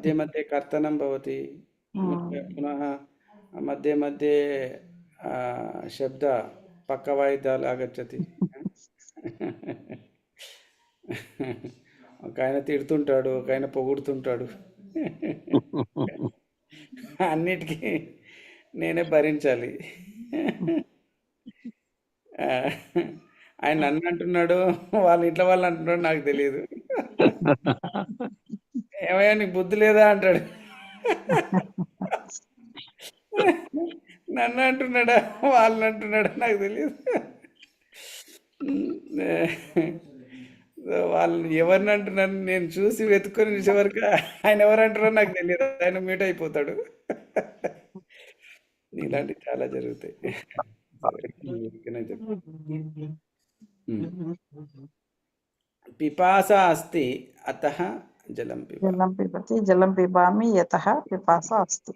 मध्ये मध्ये कर्तनं भवति पुनः मध्ये मध्ये आ, शब्द పక్కవాయిద్యాలు ఆగచ్చతి ఒక ఆయన తిడుతుంటాడు ఒక ఆయన పొగుడుతుంటాడు అన్నిటికీ నేనే భరించాలి ఆ, ఆయన నన్ను అంటున్నాడు వాళ్ళ ఇంట్లో వాళ్ళు అంటున్నాడు నాకు తెలియదు ఏమయ్యా నీకు బుద్ధి లేదా అంటాడు. నన్ను అంటున్నాడా వాళ్ళని అంటున్నాడా నాకు తెలియదు వాళ్ళని ఎవరిని అంటున్నాను నేను చూసి వెతుక్కొని చివరికి ఆయన ఎవరు అంటున్నారో నాకు తెలియదు ఆయన మీట్ అయిపోతాడు. ఇలాంటివి చాలా జరుగుతాయి. పిపాస అస్తి అత జలం జలం పిబతి జలం పిబామి యత పిపాస అస్తి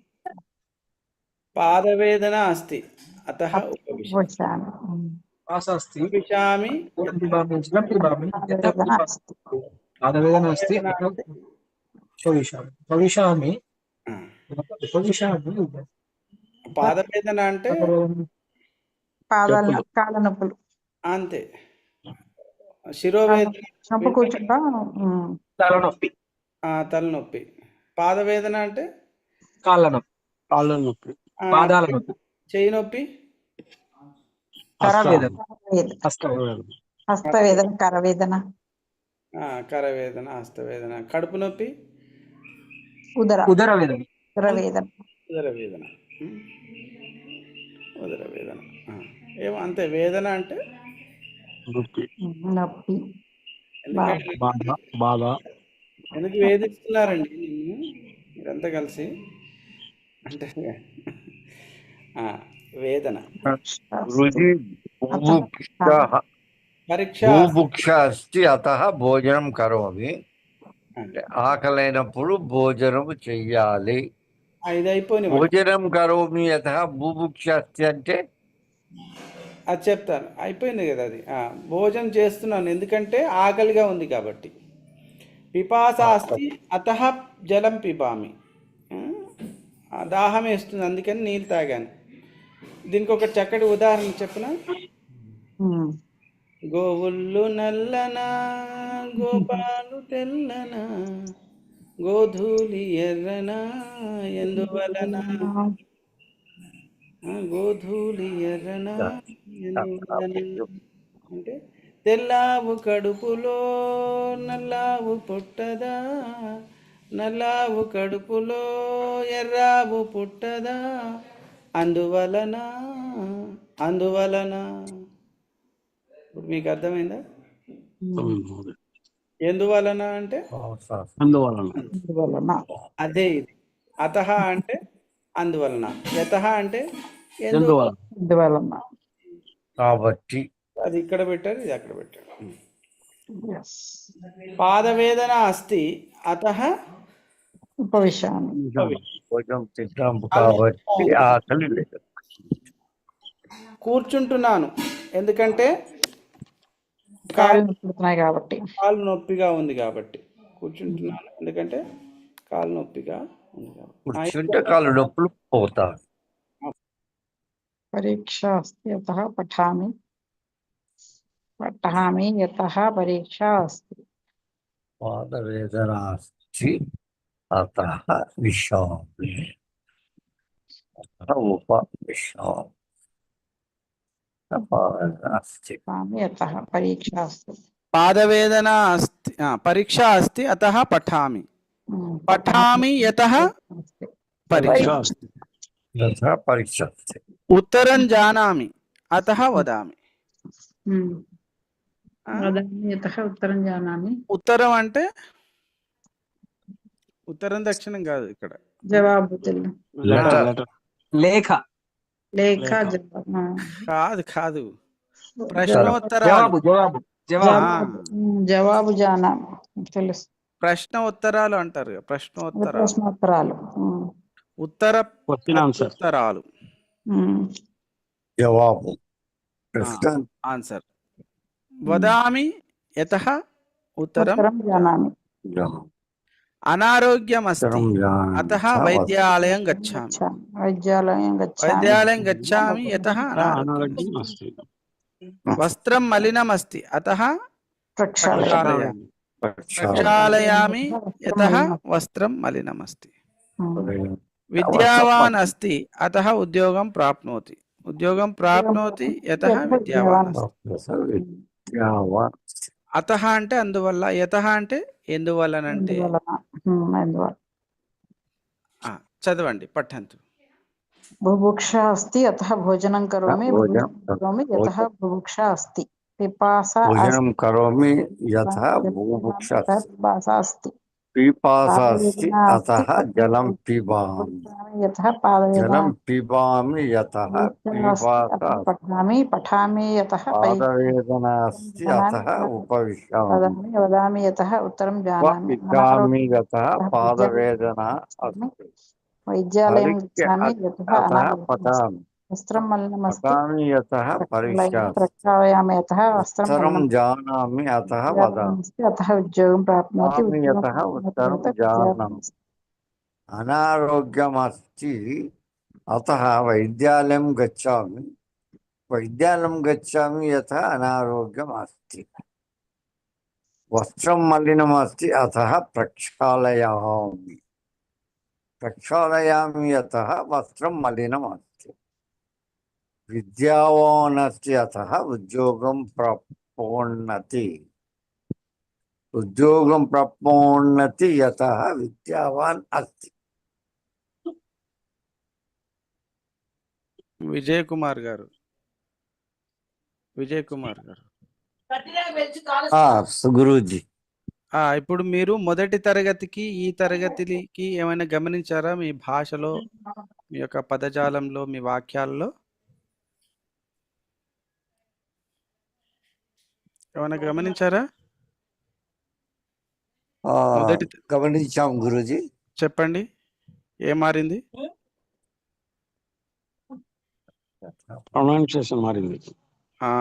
పాదవేదన అస్తి అత ఉపవిశామి పాస అస్తి ఉపవిశామి జలం పిబామి యత పాదవేదన అస్తి ఉపవిశామి ఉపవిశామి ఉపవిశామి పాదవేదన అంటే పాదాల కాళ్ళ నొప్పులు అంతే। శిరోవేదన కూర్చుంటా తలనొప్పి. ఆ, తలనొప్పి. పాదవేదన అంటే? కాళ్ళ నొప్పి కాళ్ళ నొప్పి పాదాల నొప్పి చెయ్యి నొప్పి హస్తవేదన కరవేదన. ఆ, కరవేదన హస్తవేదన. కడుపు నొప్పి? ఉదర. ఉదర వేదన ఉదర వేదన ఉదర వేదన. ఉదర వేదన ఏమో అంతే. వేదన అంటే? నొప్పి. బాధ. ఎందుకు వేధిస్తున్నారండి నిన్ను? మీరంతా కలిసి అంటే వేదన. పరీక్ష. అస్తి అత భోజనం కరోమి. అంటే ఆకలైనప్పుడు భోజనం చెయ్యాలి. భోజనం కరోమి అత భూభుక్ష అస్తి అంటే అది చెప్తాను. అయిపోయింది కదా అది. భోజనం చేస్తున్నాను. ఎందుకంటే ఆకలిగా ఉంది కాబట్టి. పిపాస అస్తి అత జలం పిబామి. దాహం వేస్తుంది. అందుకని నీళ్ళు తాగాను. దీనికి ఒక చక్కటి ఉదాహరణ చెప్పిన? గోవుళ్ళు నల్లనా గోపాలు తెల్లనా గోధూలి ఎర్రనా ఎందువలన? గోధూలి ఎర్రనా అంటే తెల్లావు కడుపులో నల్లావు పుట్టదా? నల్లావు కడుపులో ఎర్రావు పుట్టదా? అందువలన అందువలన. ఇప్పుడు మీకు అర్థమైందా? ఎందువలన అంటే? అందువలన. అందువలన. అదే ఇది. అత అంటే అందువలన. యత అంటే? ఎందు- ఎందువలన. అందువలన. కాబట్టి అది ఇక్కడ పెట్టారు ఇది అక్కడ పెట్టారు. Yes. పాదవేదన అస్తి అత ఉపవిశామి. భోజనం తిన్నాము కాబట్టి ఆకలి లేదు. కూర్చుంటున్నాను. ఎందుకంటే కాళ్ళు నొప్పుడుతున్నాయి కాబట్టి. కాలు నొప్పిగా ఉంది కాబట్టి కూర్చుంటున్నాను. ఎందుకంటే కాలు నొప్పిగా ఉంది కాబట్టి. కాళ్ళు నొప్పులు పోతాయి. పరీక్ష అస్తి యతః పఠామి పఠామి యతః పరీక్ష అస్తి పాదవేదన అస్తి అత విశామి అత ఉపవిశామి అస్తి పఠామి యతః పరీక్ష అస్తి పాదవేదన అస్తి ఆ, పరీక్ష అస్తి అత పఠామి ఉమ్, పఠామి యత ఉత్తరం జానామి అత వదామి. ఉత్తరం జానామి. ఉత్తరం అంటే? ఉత్తరం దక్షిణం కాదు ఇక్కడ. జవాబు లేఖ. లేఖ. కాదు కాదు. జవాబు. ప్రశ్నోత్తరాలు జవాబు జవాబు. జవాబు. ఆ, ఉమ్, జవాబు జానామి. తెలుసు. ప్రశ్న ఉత్తరాలు అంటారు ప్రశ్నోత్తరాలు. ప్రశ్నోత్తరాలు. ఉత్తర ఉత్తరాలు. జవాబు ప్రశ్న ఆన్సర్. వదామి యత ఉత్తరం? అనారోగ్యమస్తి. అతః వైద్యాలయం గచ్చామి. వైద్యాలయం గచ్చామి. వైద్యాలయం గచ్చామి యతః వస్త్రం మలినమస్తి. అతః ప్రక్షాళయ ప్రక్షాళయామి. యతః వస్త్రం మలినమస్తి. విద్యావాన్ అస్తి అతః ఉద్యోగం ప్రాప్నోతి ఉద్యోగం ప్రాప్నోతి యతః విద్యావాన్ అతః అంటే అందువల్ల యతః అంటే ఎందువల్లనంటే? చదవండి పఠంతు బుభుక్ష అస్తి అతః భోజనం కరోమి కరోమి యతః బుభుక్ష అస్తి. పిపాస భోజనం కరోమి యతః పాదవేదన అస్తి. అతః ఉపవిశామి వదామి వదామి యతః ఉత్తరం జానామి విద్యామి యతః పాదవేదన అస్తి వైద్యాలయం పరిఖ్య గచ్చామి యతః అతః అనారోగ్యం పఠామి వస్త్రం మలినమస్తి పఠామి యతః పరీక్షామి ప్రక్షాళయామి యతః వస్త్రం ఉత్తరం మలినం జానామి అతః వదామి అస్తి అతః ఉద్యోగం ప్రాప్నోతి స్వామి ఉద్యోగం యతః ఉత్తరం ప్రాప్నోతి జానామి అనారోగ్యమస్తి అతः వైద్యాలయం గచ్చామి వైద్యాలయం గచ్చామి యథ అనారోగ్యం అస్తి వస్త్రం మలినమస్తి అతः ప్రక్షాళయామి ప్రక్షాళయామి యతः వస్త్రం మలినమస్తి విద్యావానస్తి అతः ఉద్యోగం ప్రాప్నోన్నతి. ఉద్యోగం ప్రాప్నోన్నతి యతः విద్యావాన్ అస్తి. విజయ్ కుమార్ గారు. విజయ్ కుమార్ గారు గురూజీ. ఆ ఇప్పుడు మీరు మొదటి తరగతికి ఈ తరగతికి ఏమైనా గమనించారా మీ భాషలో మీ యొక్క పదజాలంలో మీ వాక్యాల్లో? ఏమైనా గమనించారా? గమనించాం గురూజీ. చెప్పండి. ఏం మారింది? ప్రొనౌన్సియేషన్ మారింది. ఆ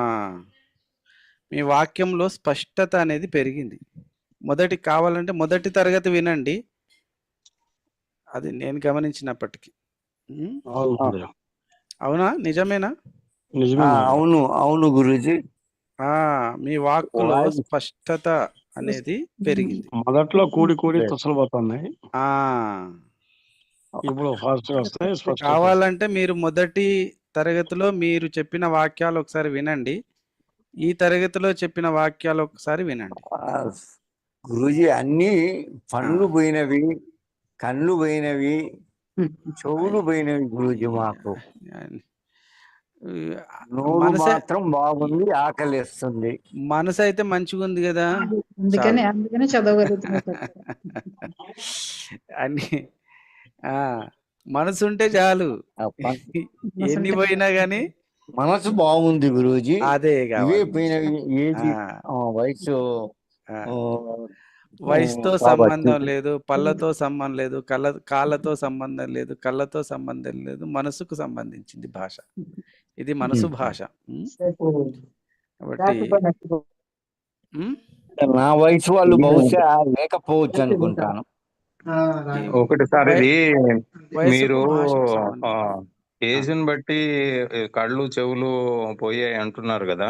మీ వాక్యంలో స్పష్టత అనేది పెరిగింది. మొదటి కావాలంటే మొదటి తరగతి వినండి. అది నేను గమనించినప్పటికీ. అవును నిజమేనా. అవును అవును గురూజీ. ఆ మీ వాక్కులో స్పష్టత అనేది పెరిగింది. మొదట్లో కూడి కూడి తుసలు పోతున్నాయి ఆ. ఇప్పుడు ఫాస్ట్ వస్తాయి. కావాలంటే మీరు మొదటి తరగతిలో మీరు చెప్పిన వాక్యాలు ఒకసారి వినండి. ఈ తరగతిలో చెప్పిన వాక్యాలు ఒకసారి వినండి. గురూజీ అన్ని పండ్లు పోయినవి కళ్ళు పోయినవి చెవులు పోయినవి గురూజీ మాకు. నోరు మాత్రం బాగుంది ఆకలిస్తుంది. మనసు అయితే మంచిగా ఉంది కదా అందుకని అందుకని అన్ని ఆ మనసు ఉంటే చాలు ఎన్ని పోయినా గానీ. మనసు బాగుంది గురూజీ. అదే ఇవే ఏది? వయసు వయసుతో సంబంధం లేదు పళ్ళతో సంబంధం లేదు కళ్ళ కాళ్ళతో సంబంధం లేదు కళ్ళతో సంబంధం లేదు మనసుకు సంబంధించింది భాష. ఇది మనసు భాష. కాబట్టి నా వయసు వాళ్ళు బహుశా లేకపోవచ్చు అనుకుంటాను. ఒకటిసారి మీరు ఏజ్ని బట్టి కళ్ళు చెవులు పోయాయి అంటున్నారు కదా.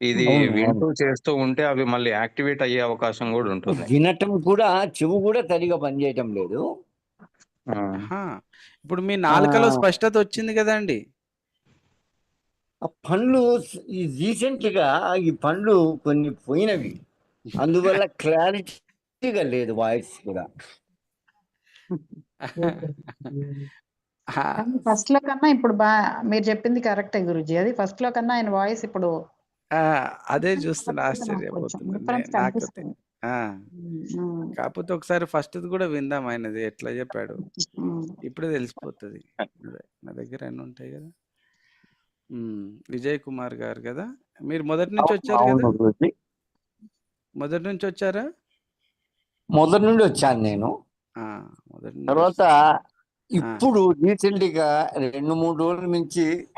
ఇది. వింటూ చేస్తూ ఉంటే అవి మళ్ళీ యాక్టివేట్ అయ్యే అవకాశం కూడా ఉంటుంది. వినటం కూడా చెవు కూడా సరిగా పనిచేయటం లేదు. ఇప్పుడు మీ నాలుకలో. స్పష్టత వచ్చింది కదండి. ఆ పండ్లు ఈ రీసెంట్గా ఈ పండ్లు కొన్ని పోయినవి. అందువల్ల క్లారిటీగా లేదు వాయిస్ కూడా. ఫస్ట్లో కన్నా ఇప్పుడు బా మీరు చెప్పింది కరెక్టే గురుజీ. అది ఫస్ట్లో కన్నా ఆయన వాయిస్ ఇప్పుడు అదే చూస్తున్నా కొంచెం ఆశ్చర్యపోతున్నా difference నే- నాకు కనిపిస్తుంది. ఆ, ఉమ్, కాకపోతే ఒకసారి ఫస్ట్ కూడా విందాం ఆయనది. ఎట్లా చెప్పాడు. ఇప్పుడే తెలిసిపోతుంది. నా దగ్గర అన్నీ ఉంటాయి కదా? విజయ్ కుమార్ గారు కదా? మీరు మొదటి నుంచి వచ్చారు కదా. మొదటి నుంచి వచ్చారా మొదటి నుండి వచ్చాను నేను. ఆ, మొదటి నుంచి తర్వాత ఇప్పుడు రీసెంట్గా రెండు మూడు రోజుల నుంచి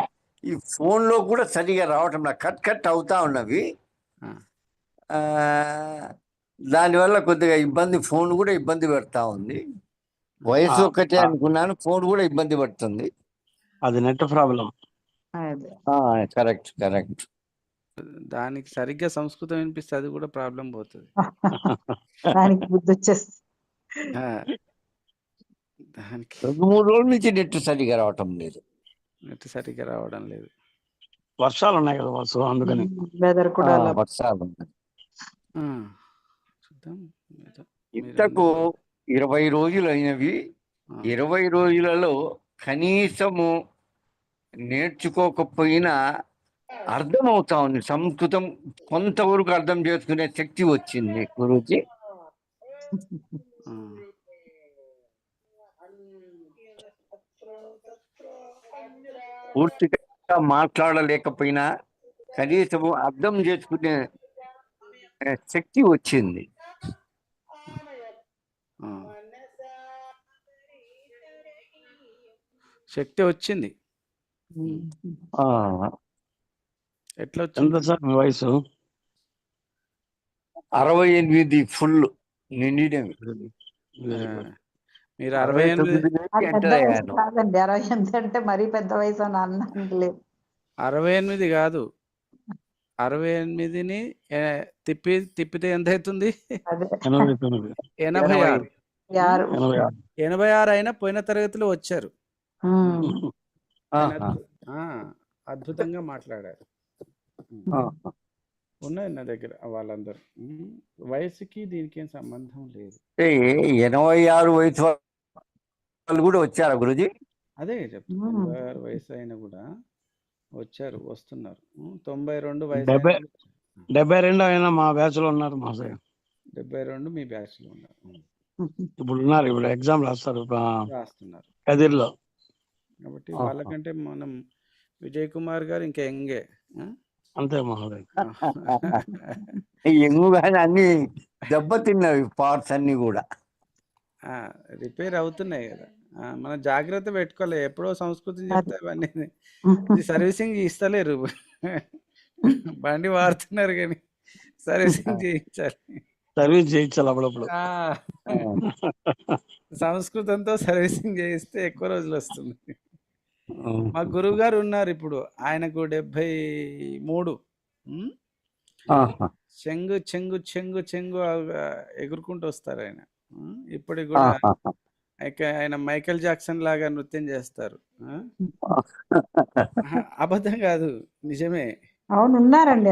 ఈ ఫోన్లో కూడా సరిగా రావటం లేదు. కట్ కట్ అవుతా ఉన్నవి. దానివల్ల కొద్దిగా ఇబ్బంది ఫోన్ కూడా ఇబ్బంది పెడతా ఉంది. వయసు ఒక్కటే. అనుకున్నాను ఫోన్ కూడా ఇబ్బంది పడుతుంది. అది నెట్ ప్రాబ్లం కరెక్ట్ కరెక్ట్. దానికి సరిగ్గా సంస్కృతం వినిపిస్తే అది కూడా ప్రాబ్లం పోతుంది. దానికి బుద్ధి వచ్చేస్తుంది. దానికి రెండు మూడు రోజుల నుంచి నెట్ సరిగా రావటం లేదు. నెట్ సరిగ్గా రావడం లేదు. వర్షాలు ఉన్నాయి కదా వాసు అందుకని. వెదర్ కూడా అలా వర్షాలు ఉన్నాయి. ఆ, చూద్దాం. ఏదో మీరు ఇంతకు ఇరవై రోజులు అయినవి ఆ, ఇరవై రోజులలో కనీసము నేర్చుకోకపోయినా అర్థమవుతా ఉంది. సంస్కృతం కొంతవరకు అర్థం చేసుకునే శక్తి వచ్చింది గురుజీ. పూర్తిగా మాట్లాడలేకపోయినా కనీసము అర్థం చేసుకునే శక్తి వచ్చింది. శక్తి వచ్చింది. ఎట్లా ఎంత వచ్చింది సార్ మీ వయసు? అరవై ఎనిమిది ఫుల్. నిండినవి మీరు అరవై ఎనిమిది అరవై ఎనిమిది అంటే మరీ పెద్ద వయసు అని అన్నాను అరవై ఎనిమిది కాదు. అరవై ఎనిమిదిని తిప్పి తిప్పితే ఎంత అవుతుంది ఎనభై ఆరు. ఎనభై ఆరు. అయినా పోయిన తరగతిలో వచ్చారు. అద్భుతంగా మాట్లాడారు. ఉన్నాయి నా దగ్గర వాళ్ళందరూ. వయసుకి దీనికి ఏం సంబంధం లేదు. ఎనభై ఆరు వయసు వాళ్ళు కూడా వచ్చారా గురుజీ? అదే చెప్తున్నా ఉమ్. ఎనభై ఆరు వయసు అయినా కూడా వచ్చారు వస్తున్నారు. తొంభై రెండు వయసు డెబ్బై- రెండు అయినా మా బ్యాచ్లో ఉన్నారు మా సార్ డెబ్బై రెండు మీ బ్యాచ్లో ఉన్నారు ఇప్పుడు ఉన్నారు ఇప్పుడు ఎగ్జామ్ రాస్తారు రాస్తున్నారు. కదిర్లో. కాబట్టి. వాళ్ళకంటే మనం విజయ్ కుమార్ గారు ఇంకా ఎంగే? అంతే మహోదయ్ ఎంగుగానే అన్ని దెబ్బతిన్నవి పార్ట్స్ అన్ని కూడా. ఆ, రిపేర్ అవుతున్నాయి కదా. మనం జాగ్రత్త పెట్టుకోవాలి. ఎప్పుడో సంస్కృతం చెప్తే అవన్నీ సర్వీసింగ్ ఇస్తలేరు. బండి వాడుతున్నారు కానీ సర్వీసింగ్ చేయించాలి. సర్వీస్ చేయించాలి అప్పుడప్పుడు. ఆ, సంస్కృతంతో సర్వీసింగ్ చేయిస్తే ఎక్కువ రోజులు వస్తుంది. మా గురువు గారు ఉన్నారు ఇప్పుడు ఆయనకు డెబ్బై మూడు. ఉమ్. చెంగు చెంగు చెంగు చెంగు ఆ, ఎగురుకుంటూ వస్తారు ఆయన. ఉమ్, ఇప్పటికి కూడా. ఇక ఆయన మైకేల్ జాక్సన్ లాగా నృత్యం చేస్తారు. ఆ? ఆహా, అబద్ధం కాదు నిజమే. అవును ఉన్నారండి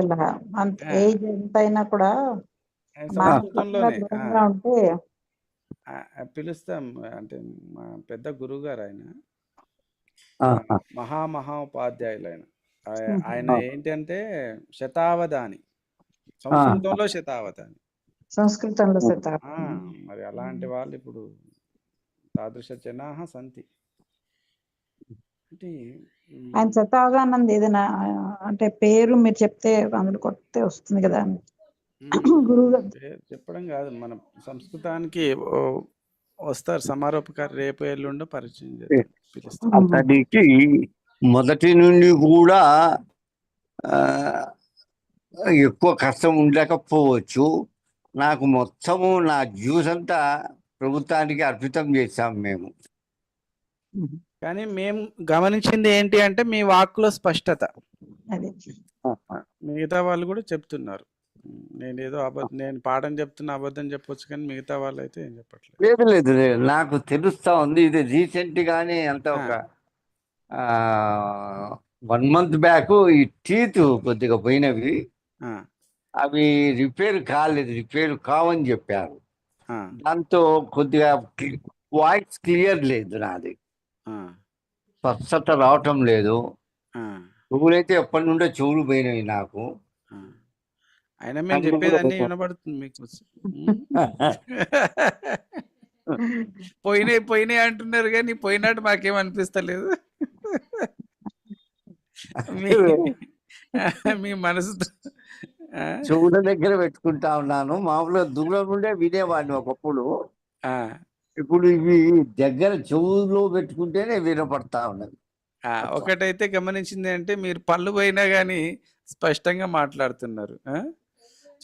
అంత ఆ. ఏజ్ ఎంత అయినా కూడా ఆయన మా సంస్కృతంలోనే ఆ, దూరంగా ఉంటే పిలుస్తాం. అంటే మా పెద్ద గురువు గారు ఆయన ఆహా. మహామహా ఉపాధ్యాయులు ఆయన. ఆయన ఏంటంటే శతావధాని. సంస్కృతంలో శతావధాని. సంస్కృతంలో మరి అలాంటి వాళ్ళు ఇప్పుడు తాదృశ జనాహ సంతి. అంటే ఆయన శతావధానం ఏదైనా అంటే పేరు మీరు చెప్తే అందులో కొత్త వస్తుంది కదా. గురువు చెప్పడం కాదు మన సంస్కృతానికి వస్తారు సమారోపకారు రేపు ఎల్లుండో పరిచయం అతనికి మొదటి నుండి కూడా ఎక్కువ కష్టం ఉండకపోవచ్చు. నాకు మొత్తము నా జ్యూస్ అంతా ప్రభుత్వానికి అర్పితం చేశాం మేము. కానీ మేము గమనించింది ఏంటి అంటే మీ వాక్కులో స్పష్టత. అదే. మిగతా వాళ్ళు కూడా చెప్తున్నారు. నేను ఏదో అబద్ధం నేను పాఠం చెప్తున్నా అబద్ధం చెప్పొచ్చు కానీ మిగతా వాళ్ళు అయితే ఏం చెప్పట్లేదు. లేదు లేదు లేదు. నాకు తెలుస్తా ఉంది. ఇది రీసెంట్ గానే అంత ఆ. ఒక వన్ మంత్ బ్యాక్ ఈ టీత్ కొద్దిగా పోయినవి. అవి రిపేర్ కాలేదు. రిపేర్ కావని చెప్పారు. దాంతో కొద్దిగా వాయిస్ క్లియర్ లేదు నాది. స్పష్టత రావటం లేదు. చెవులైతే ఎప్పటి నుండో చెవులు పోయినవి నాకు. అయినా మేము చెప్పేదన్నీ. వినబడుతుంది మీకు. పోయినాయి పోయినాయి అంటున్నారు కానీ పోయినట్టు మాకేం అనిపిస్తలేదు. మీ మనసు చెవుల దగ్గర పెట్టుకుంటా ఉన్నాను. మామూలుగా దూరం నుండే వినేవాడిని ఒకప్పుడు. ఇప్పుడు ఇవి దగ్గర చెవులో పెట్టుకుంటేనే వినపడతా ఉన్నది. ఒకటైతే గమనించింది అంటే మీరు పళ్ళు పోయినా కానీ స్పష్టంగా మాట్లాడుతున్నారు?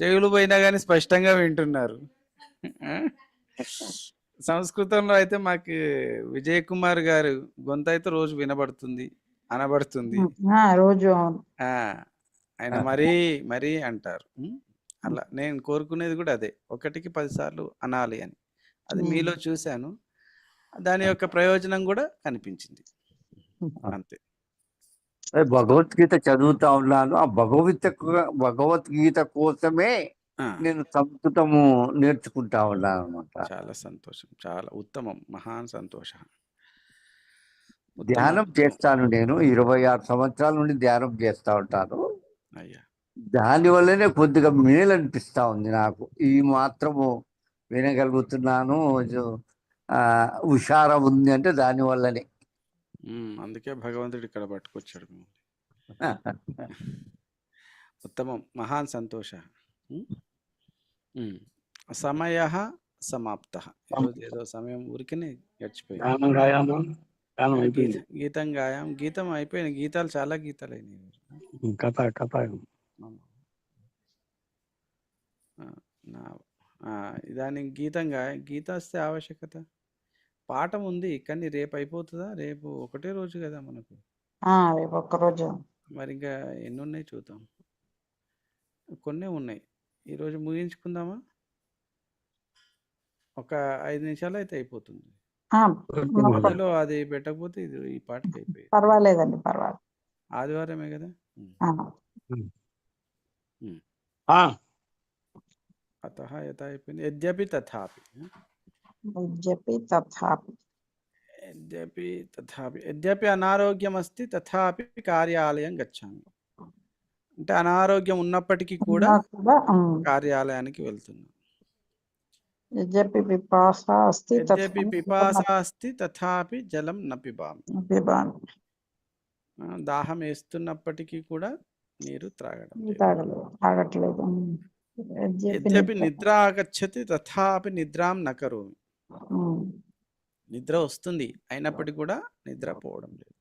చెవులు పోయినా కానీ స్పష్టంగా వింటున్నారు? సంస్కృతంలో అయితే మాకు విజయ్ కుమార్ గారు గొంతు అయితే రోజు వినబడుతుంది అనబడుతుంది. ఆ, రోజు ఆయన మరీ మరీ అంటారు? అలా నేను కోరుకునేది కూడా అదే ఒకటికి పదిసార్లు అనాలి అని. అది. మీలో చూశాను. దాని యొక్క ప్రయోజనం కూడా కనిపించింది. అంతే. భగవద్గీత చదువుతా ఉన్నాను. ఆ భగవద్గీత భగవద్గీత కోసమే నేను సంస్కృతము నేర్చుకుంటా ఉన్నాను అనమాట చాలా సంతోషం. చాలా ఉత్తమం. మహాన్ సంతోష. ధ్యానం చేస్తాను నేను. ఇరవై ఆరు సంవత్సరాల నుండి ధ్యానం చేస్తా ఉంటాను. అయ్యా. దాని వల్లనే కొద్దిగా మేలు అనిపిస్తా ఉంది నాకు. ఈ మాత్రము వినగలుగుతున్నాను. హుషారం ఉంది అంటే దాని వల్లనే. అందుకే భగవంతుడు ఇక్కడ పట్టుకొచ్చాడు మిమ్మల్ని. ఉత్తమం. మహాన్ సంతోష. సమయ సమాప్త. ఏదో సమయం ఊరికనే గడిచిపోయింది. గీత- గాయం. గీతం అయిపోయిన గీతాలు చాలా గీతాలు అయినాయి. కథ కథ అవును. ఆ, నా ఆ, దానికి గీతం గాయ గీత వస్తే ఆవశ్యకత? పాఠం ఉంది కానీ రేపు అయిపోతుందా? రేపు ఒకటే రోజు కదా మనకు. ఆ, రేపు ఒక్కరోజు మరి ఇంకా ఎన్ని ఉన్నాయి చూద్దాం. కొన్నే ఉన్నాయి. ఈరోజు ముగించుకుందామా? ఒక ఐదు నిమిషాలు అయితే అయిపోతుంది. ఆ, మధ్యలో అది పెట్టకపోతే ఇది ఈ పాటకి అయిపోయింది. పర్వాలేదండి పర్వాలేదు. ఆదివారమే కదా? అత యథ అయిపోయింది. యద్యపి తథాపి. యద్యపి తథాపి అనారోగ్యం అస్తి తథాపి కార్యాలయం గచ్చామి అంటే అనారోగ్యం ఉన్నప్పటికీ కూడా కార్యాలయానికి వెళ్తున్నాం. యద్యపి పిపాస అస్తి యద్యపి తథాపి పిపాస అస్తి తథాపి జలం న పిబామి దాహం వేస్తున్నప్పటికీ కూడా నీరు త్రాగడం తాగట్లేదు. యద్యపి నిద్ర- ఆగచ్చతి తథాపి నిద్రాం న కరోమి ఉమ్, నిద్ర వస్తుంది అయినప్పటికీ కూడా నిద్రపోవడం లేదు.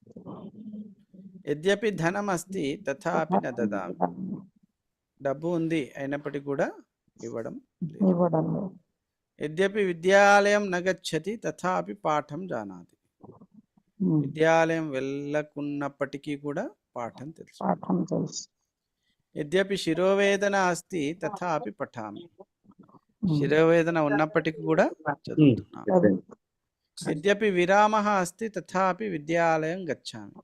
యద్యపి ధనం అస్తి తథాపి న దదామి. డబ్బు ఉంది అయినప్పటికీ కూడా ఇవ్వడం లేదు. యద్యపి విద్యాలయం నగచ్చతి తథాపి పాఠం ఉమ్, విద్యాలయం వెళ్ళకున్నప్పటికీ కూడా పాఠం తెలుసు. యద్యపి శిరోవేదన అస్తి తథాపి పఠామి. శిరోవేదన ఉన్నప్పటికీ కూడా చదువుతున్నాను. యద్యపి విరామ అస్తి తథాపి విద్యాలయం గచ్చామి.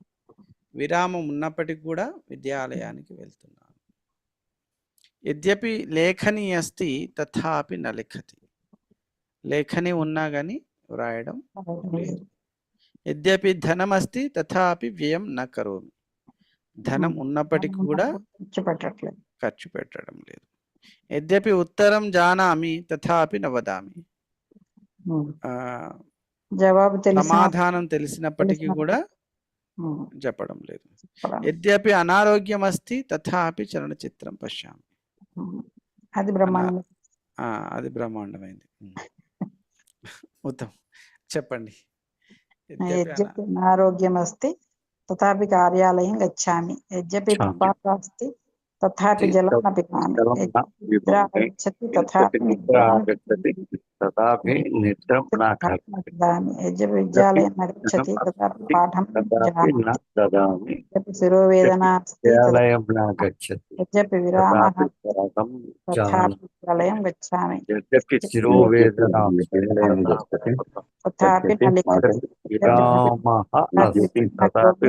విరామం ఉన్నప్పటికీ కూడా విద్యాలయానికి వెళ్తున్నాను. యద్యపి లేఖని అస్తి తథాపి న లిఖతి. లేఖని ఉన్నా కానీ వ్రాయడం లేదు. యద్యపి ధనం అస్తి తథాపి వ్యయం న కరోమి. ధనం ఉన్నప్పటికీ కూడా ఖర్చు పెట్టడం లేదు. యద్యపి ఉత్తరం జానామి తథాపి న వదామి ఉమ్, ఆ, జవాబు సమాధానం తెలిసినప్పటికీ తెలిసిన- కూడా చెప్పడం లేదు. యద్యపి అనారోగ్యం అస్తి తథాపి చలనచిత్రం పశ్యామి అది బ్రహ్మాండం। ఆ, అది బ్రహ్మాండమైంది. ఉత్తమం. చెప్పండి. యద్యపి అనారోగ్యం అస్తి తథాపి కార్యాలయం గచ్చామి. యద్యపి అస్తి తథాపి జలం న పిబామి జలం న యద్యపి నిద్ర పిబామి. ఆగచ్చతి తథాపి నిద్ర ఆగచ్చతి తథాపి నిద్రం నా దామి యద్యపి విద్యాలయం న గచ్చతి తథాపి పాఠం తథాపి జానాతి న దదామి యద్యపి శిరోవేదన అస్తి తథా- విద్యాలయం నా గచ్చతి యద్యపి విరామ తథాపి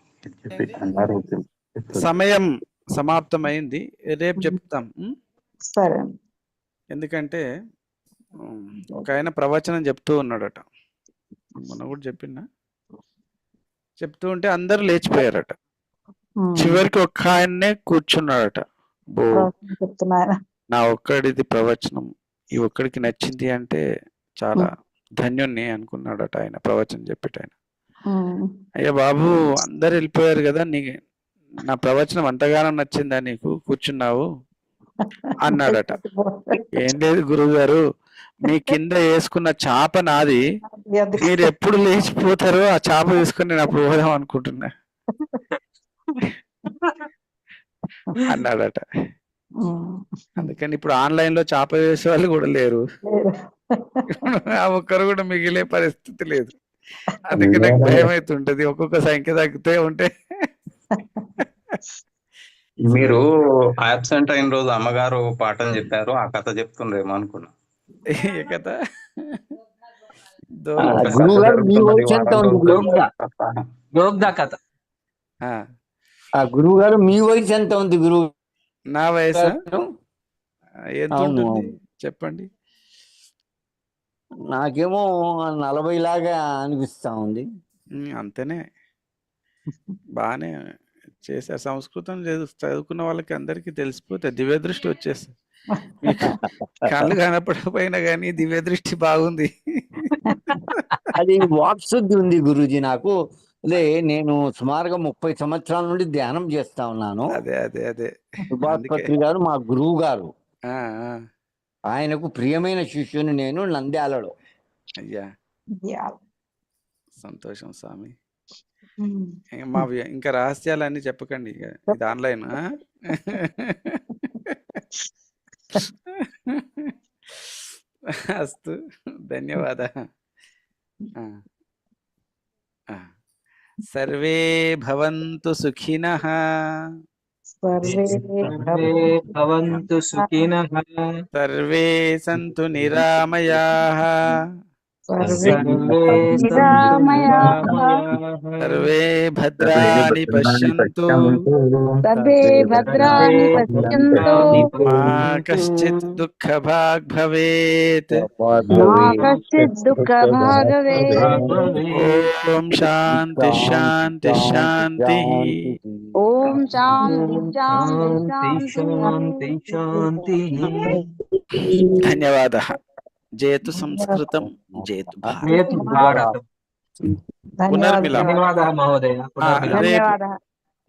సమయం సమాప్తమైంది. రేపు చెప్తాం? సరే. ఎందుకంటే ఒక ఆయన ప్రవచనం చెప్తూ ఉన్నాడట. మొన్న కూడా చెప్పినా. చెప్తూ ఉంటే అందరూ లేచిపోయారట. చివరికి ఒక్క ఆయన్నే కూర్చున్నాడట. బో నా ఒక్కడిది ప్రవచనం. ఈ ఒక్కడికి నచ్చింది అంటే చాలా ధన్యుణ్ణి అనుకున్నాడట ఆయన ప్రవచనం చెప్పేట ఆయన. అయ్యా బాబు అందరు వెళ్ళిపోయారు కదా నీ నా ప్రవచనం అంతగానో నచ్చిందా నీకు? కూర్చున్నావు? అన్నాడట. ఏం లేదు గురువు గారు మీ కింద వేసుకున్న చాప నాది. మీరు ఎప్పుడు లేచిపోతారో ఆ చాప తీసుకొని నేను అప్పుడు పోదాం అనుకుంటున్నా. అన్నాడట. అందుకని ఇప్పుడు ఆన్లైన్లో చాప వేసే వాళ్ళు కూడా లేరు. ఆ ఒక్కరు కూడా మిగిలే పరిస్థితి లేదు. అందుకే నాకు భయం అవుతుంటది ఒక్కొక్క సంఖ్య తగ్గితే ఉంటే. మీరు ఆబ్సెంట్ అయిన రోజు అమ్మగారు పాఠం చెప్పారు ఆ కథ చెప్తుండ్రేమో అనుకున్నా. ఏ దో- కథ. గురువు గారు మీ జరుగుతున్నది వయసు ఎంత వారం ఉంది కథ. ఆ, ఆ గురువు గారు మీ వయసు ఎంత ఉంది గురువు నా వయసు? గారు? ఎంత అవును, ఉంటుంది? అవును. చెప్పండి. నాకేమో నలభై లాగా అనిపిస్తా ఉంది. అంతేనే. బాగానే చేశారు సంస్కృతం లేదు చదువుకున్న వాళ్ళకి అందరికీ తెలిసిపోతే దివ్య దృష్టి వచ్చేస్తుంది. మీకు కళ్ళు కనపడకపోయినా కానీ దివ్య దృష్టి బాగుంది. అది వాక్శుద్ధి ఉంది గురూజీ నాకు. అదే నేను సుమారుగా ముప్పై సంవత్సరాల నుండి ధ్యానం చేస్తా ఉన్నాను. అదే అదే అదే. సుభాష్పత్రి గారు మా గురువు గారు. ఆయనకు ప్రియమైన శిష్యుని నేను నంద్యాలలో. అయ్యా. సంతోషం స్వామి. మా ఇంకా రహస్యాలన్నీ చెప్పకండి ఇక. ఇది ఆన్లైన్? అస్తు. ధన్యవాద. సర్వే భవంతు సుఖినః. సర్వే సర్వే భవంతు సుఖినః సర్వే సంతు सर्वे भद्राणि पश्यन्तु। सर्वे भद्राणि पश्यन्तु। मा कश्चित् दुःखभाग् भवेत्। मा कश्चित् दुःखभाग् भवेत्। ॐ शान्ति शान्ति शान्तिः। ॐ शान्ति शान्ति शान्तिः। धन्यवादः। జేతు సంస్కృతం జేతు భారత్.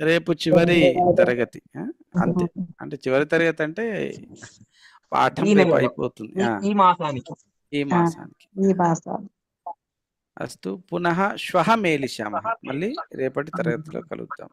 రేపు చివరి తరగతి? అంతే. అంటే చివరి తరగతి అంటే పాఠం రేపు. అయిపోతుంది. ఈ- మాసానికి. ఈ మాసానికి. అస్తు. పునః శ్వః మేలిష్యామः మళ్ళీ రేపటి తరగతిలో కలుద్దాం.